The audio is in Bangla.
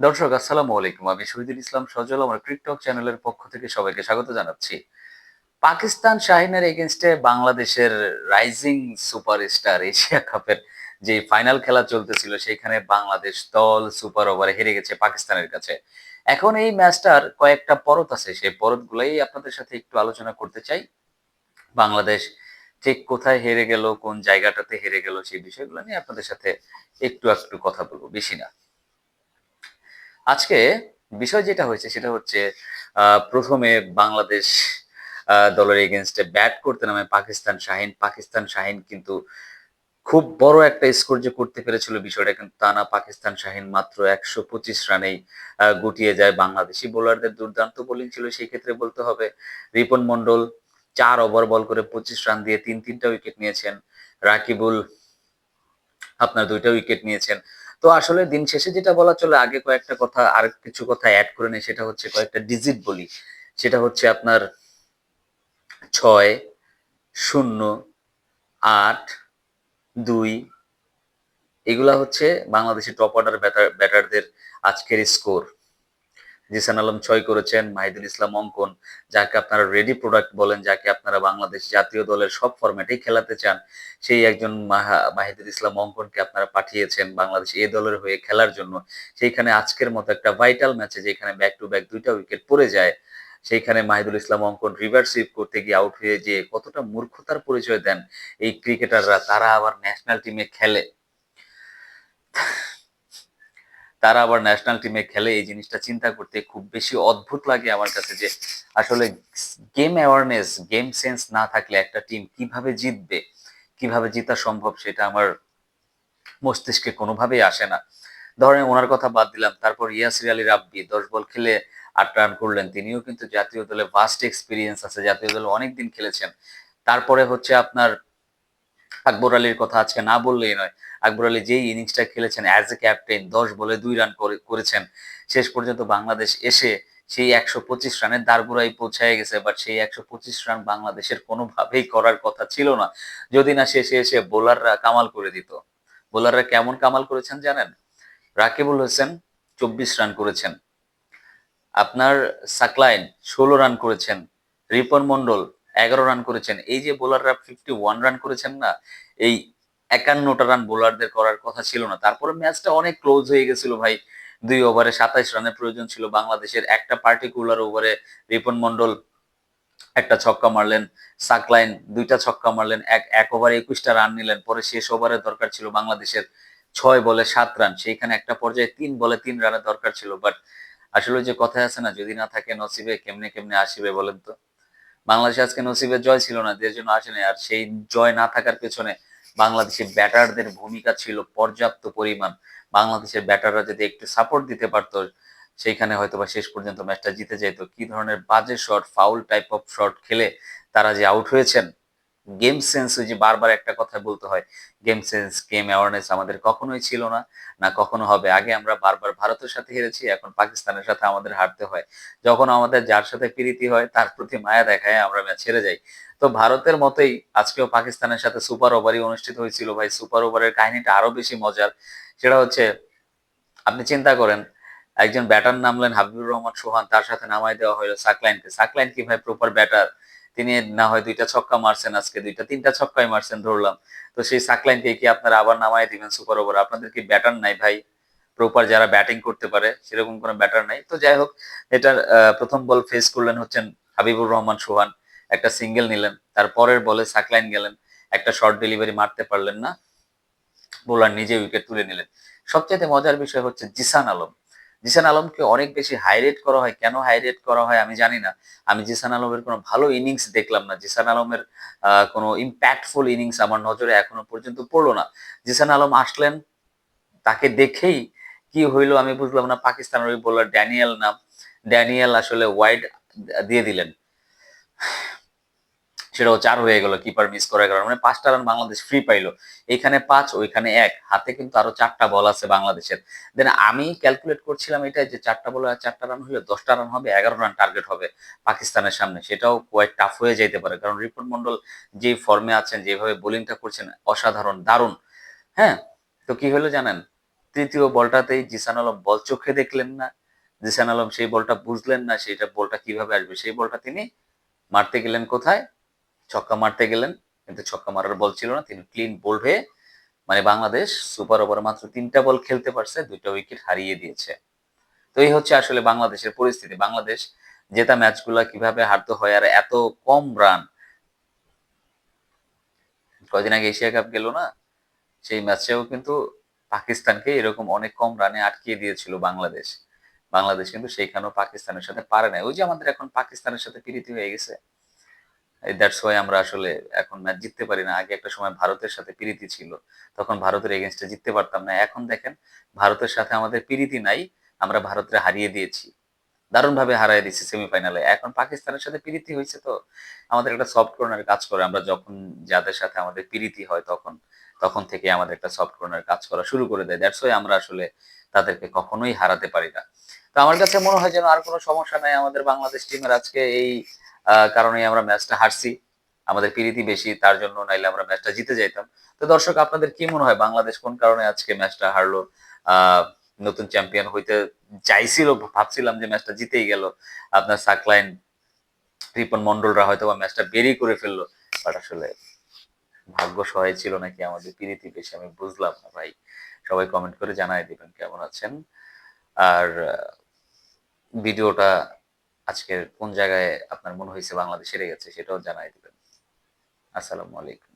দর্শক, আসসালামু আলাইকুম। আমি শহীদুল ইসলাম সজল, আমার ক্রিকটক চ্যানেলের পক্ষ থেকে সবাইকে স্বাগত জানাচ্ছি। পাকিস্তান শাহিনের এগেনস্টে বাংলাদেশের রাইজিং সুপারস্টার এশিয়া কাপের যে ফাইনাল খেলা চলতেছিল সেখানে বাংলাদেশ দল সুপার ওভারে হেরে গেছে পাকিস্তানের কাছে। এখন এই ম্যাচটার কয়েকটা পরত আছে। সেই পরতগুলোই আপনাদের সাথে একটু আলোচনা করতে চাই। বাংলাদেশ ঠিক কোথায় হেরে গেল, কোন জায়গাটাতে হেরে গেল, সেই বিষয়গুলো নিয়ে আপনাদের সাথে একটু একটু কথা বলব। বেশি না। আজকে বিষয় যেটা হয়েছে সেটা হচ্ছে প্রথমে বাংলাদেশ দলের এগেনস্টে ব্যাট করতে নামে পাকিস্তান শাহিন। পাকিস্তান শাহিন কিন্তু খুব বড় একটা স্কোর যে করতে পেরেছিল বিষয়টা কিন্তু তা না। পাকিস্তান শাহিন মাত্র একশো পঁচিশ রানেই গুটিয়ে যায় বাংলাদেশি বোলারদের দুর্দান্ত বোলিং ছিল সেই ক্ষেত্রে বলতে হবে। রিপন মন্ডল চার ওভার বল করে পঁচিশ রান দিয়ে তিন তিনটা উইকেট নিয়েছেন। রাকিবুল আপনার দুইটা উইকেট নিয়েছেন। তো আসলে দিন শেষে যেটা বলা চলে, আগে কয়েকটা কথা, আর কিছু কথা অ্যাড করে নেই, সেটা হচ্ছে কয়েকটা ডিজিট বলি। সেটা হচ্ছে আপনার ছয়, শূন্য, আট, দুই, এগুলা হচ্ছে বাংলাদেশের টপ অর্ডার ব্যাটারদের আজকের স্কোর জিসান আলম ছয় করেছেন, মাহিদুল ইসলাম অঙ্কন, যাকে আপনারা রেডি প্রোডাক্ট বলেন, যাকে আপনারা বাংলাদেশ জাতীয় দলের সব ফরম্যাটেই খেলাতে চান, সেই একজন মাহিদুল ইসলাম অঙ্কনকে আপনারা পাঠিয়েছেন বাংলাদেশ এ দলের হয়ে খেলার জন্য। সেইখানে আজকের মতো একটা ভাইটাল ম্যাচে যেখানে ব্যাক টু ব্যাক দুইটা উইকেট পড়ে যায়, সেইখানে মাহিদুল ইসলাম অঙ্কন রিভার্স সুইপ করতে গিয়ে আউট হয়ে যে কতটা মূর্খতার পরিচয় দেন এই ক্রিকেটাররা তারা আবার ন্যাশনাল টিমে খেলে। তারা আবার ন্যাশনাল টিমে খেলে, এই জিনিসটা চিন্তা করতে খুব বেশি অদ্ভুত লাগে আমার কাছে যে আসলে গেম অ্যাওয়ারনেস গেম সেন্স না থাকলে একটা টিম কীভাবে জিতবে, কীভাবে জিতা সম্ভব সেটা আমার মস্তিষ্কে কোনোভাবেই আসে না। ধরেন ওনার কথা বাদ দিলাম, তারপর ইয়াসির আলী রাব্বি, দশ বল খেলে আট রান করলেন, তিনিও কিন্তু জাতীয় দলে ভাস্ট এক্সপিরিয়েন্স আছে, জাতীয় দলে অনেকদিন খেলেছেন। তারপরে হচ্ছে আপনার আকবর আলীর কথা আজকে না বললেই নয়। আকবর আলী যেই ইনিংসটা খেলেছেন অ্যাজ এ ক্যাপ্টেন দশ বলে দুই রান করেছেন। শেষ পর্যন্ত বাংলাদেশ এসে সেই একশো পঁচিশ রানের দাঁড়গুড়াই পৌঁছায় গেছে বাট সেই একশো পঁচিশ রান বাংলাদেশের কোনোভাবেই করার কথা ছিল না। যদি না শেষে এসে বোলাররা কামাল করে দিত। বোলাররা কেমন কামাল করেছেন জানেন? রাকিবুল হোসেন চব্বিশ রান করেছেন। আপনার সাকলাইন ষোলো রান করেছেন। রিপন মন্ডল এগারো রান করেছেন। এই যে বোলাররা ফিফটি ওয়ান রান করেছেন না, এই একান্নটা রান বোলারদের করার কথা ছিল না। তারপরে ম্যাচটা অনেক ক্লোজ হয়ে গেছিল ভাই। দুই ওভারে সাতাইশ রানের প্রয়োজন ছিল বাংলাদেশের। একটা পার্টিকুলার ওভারে রিপন মন্ডল একটা ছক্কা মারলেন, সাকলাইন দুইটা ছক্কা মারলেন, এক এক ওভারে একুশটা রান নিলেন, পরে শেষ ওভারে দরকার ছিল বাংলাদেশের ছয় বলে সাত রান সেইখানে একটা পর্যায়ে তিন বলে তিন রানের দরকার ছিল। বাট আসলে যে কথায় আছে না, যদি না থাকে নসিবে, কেমনে কেমনে আসিবে বলেন তো? বাংলাদেশ আজকে নসিবের জয় ছিল না যে জন্য আসেনি আর সেই জয় না থাকার পেছনে বাংলাদেশের ব্যাটারদের ভূমিকা ছিল পর্যাপ্ত পরিমাণ। বাংলাদেশের ব্যাটাররা যদি একটু সাপোর্ট দিতে পারতো, সেইখানে হয়তো বা শেষ পর্যন্ত ম্যাচটা জিতে যেত কি ধরনের বাজে shot foul type of shot খেলে তারা যে আউট হয়েছেন গেম সেন্স যে বারবার একটা কথা বলতে হয় গেম সেন্স গেম অ্যাওয়ারনেস আমাদের কখনোই ছিল না না কখনো হবে। আগে আমরা বারবার ভারতের সাথে হেরেছি, এখন পাকিস্তানের সাথে আমাদের হারতে হয়। যখন আমাদের যার সাথে প্রীতি হয়, তার প্রতি মায়া দেখায়, আমরা ম্যাচ হেরে যাই। তো ভারতের মতোই আজকেও পাকিস্তানের সাথে সুপার ওভারই অনুষ্ঠিত হয়েছিল ভাই। সুপার ওভারের কাহিনীটা আরও বেশি মজার। সেটা হচ্ছে, আপনি চিন্তা করেন, একজন ব্যাটার নামলেন হাবিবুর রহমান সোহান, তার সাথে নামাই দেওয়া হলো সাকলাইনকে। সাকলাইন কি ভাই প্রপার ব্যাটার তিনি না হয় দুইটা ছক্কা মারছেন আজকে, দুইটা, তিনটা ছক্কাই মারছেন ধরলাম। তো সেই সাকলাইনকে কি আপনারা আবার নামাই দিবেন সুপার ওভার? আপনাদের কি ব্যাটার নাই ভাই? প্রপার যারা ব্যাটিং করতে পারে, সেরকম কোনো ব্যাটার নাই। তো যাই হোক, এটার প্রথম বল ফেস করলেন হচ্ছেন হাবিবুর রহমান সোহান। একটা সিঙ্গেল নিলেন, তার পরের বলে সাকলাইন গেলেন। একটা শর্ট ডেলিভারি মারতে পারলেন না। বোলার নিজে উইকেট তুলে নিলেন। সবচেয়ে মজার বিষয় হচ্ছে জিসান আলম। জিসান আলমকে অনেক বেশি হাইরেট করা হয়। কেন হাইরেট করা হয় আমি জানি না। আমি জিসান আলমের কোনো ভালো ইনিংস দেখলাম না। জিসান আলমের কোনো ইম্প্যাক্টফুল ইনিংস আমার নজরে এখনও পর্যন্ত পড়ল না। জিসান আলম আসলেন তাকে দেখেই কি হইল আমি বুঝলাম না। পাকিস্তানের ওই বোলার ড্যানিয়েল নাম। ড্যানিয়েল আসলে ওয়াইড দিয়ে দিলেন। সেটাও চার হয়ে গেল কিপার মিস করার কারণে। মানে পাঁচটা রান বাংলাদেশ ফ্রি পাইলো। এখানে পাঁচ, ওইখানে এক। হাতে কিন্তু আরও চারটা বল আছে বাংলাদেশের। দেন আমি ক্যালকুলেট করছিলাম এটা যে চারটা বল আর চারটা রান হলে দশটা রান হবে, এগারো রান টার্গেট হবে পাকিস্তানের সামনে। সেটাও কোয়াইট টাফ হয়ে যেতে পারে। কারণ রিপন মন্ডল যে ফর্মে আছেন, যেভাবে বোলিংটা করছেন, অসাধারণ, দারুণ। হ্যাঁ? তো কি হলো জানেন? তৃতীয় বলটাতেই জিসান আলম বল চোখে দেখলেন না। জিসান আলম সেই বলটা বুঝলেন না, সেইটা বলটা কীভাবে আসবে? সেই বলটা তিনি মারতে গেলেন কোথায়? ছক্কা মারতে গেলেন, কিন্তু ছক্কা মারার বল ছিল না, তিনি ক্লিন বোল্ড হয়ে মানে বাংলাদেশ সুপার ওভারে মাত্র তিনটা বল খেলতে পারছে, দুইটা উইকেট হারিয়ে দিয়েছে। তো এই হচ্ছে আসলে বাংলাদেশের পরিস্থিতি। বাংলাদেশ জেতা ম্যাচগুলা কীভাবে হারতে হয় আর এত কম রান কয়দিন আগে এশিয়া কাপ গেল না, সেই ম্যাচেও কিন্তু পাকিস্তানকে এরকম অনেক কম রানে আটকিয়ে দিয়েছিল বাংলাদেশ। বাংলাদেশ কিন্তু সেইখানেও পাকিস্তানের সাথে পারে না ওই যে আমাদের এখন পাকিস্তানের সাথে প্রীতি হয়ে গেছে। দ্যাটস ওয়াই আমরা আসলে এখন ম্যাচ জিততে পারি না। আগে একটা সময় ভারতের সাথে প্রীতি ছিল। তখন ভারতের এগেনস্টে জিততে পারতাম না। এখন দেখেন, ভারতের সাথে আমাদের প্রীতি নাই, আমরা ভারতের হারিয়ে দিয়েছি। দারুণভাবে হারিয়ে দিচ্ছি সেমিফাইনালে এখন পাকিস্তানের সাথে প্রীতি হয়েছে তো, আমাদের একটা সফট কর্নার কাজ করে। আমরা যখন যাদের সাথে আমাদের প্রীতি হয় তখন তখন থেকে আমাদের একটা সফট কর্নার কাজ করা শুরু করে দেয়। দ্যাটস ওয়াই আমরা আসলে তাদেরকে কখনোই হারাতে পারি না। তো আমার কাছে মনে হয় যেন আর কোনো সমস্যা নাই। আমাদের বাংলাদেশ টিমের আজকে এই আহ, কারণেই আমরা ম্যাচটা হারছি আমাদের প্রীতি বেশি তার জন্য নাইলে আমরা ম্যাচটা জিতে যাইতাম। তো দর্শক আপনাদের কি মনে হয় বাংলাদেশ কোন কারণে আজকে ম্যাচটা হারলো? নতুন চ্যাম্পিয়ন হইতে চাইছিল ভাবছিলাম যে ম্যাচটা জিতেই গেল। আপনার সাকলাইন রিপন মন্ডলরা হয়তো বা ম্যাচটা বেরিয়ে করে ফেলল বাট আসলে ভাগ্য সহায় ছিল নাকি আমাদের প্রীতি বেশি আমি বুঝলাম না ভাই। সবাই কমেন্ট করে জানাই দিবেন কেমন আছেন। আর ভিডিওটা আজকের কোন জায়গায় আপনার মনে হয়েছে বাংলাদেশ হেরে গেছে সেটাও জানাই দেবেন। আসসালামু আলাইকুম।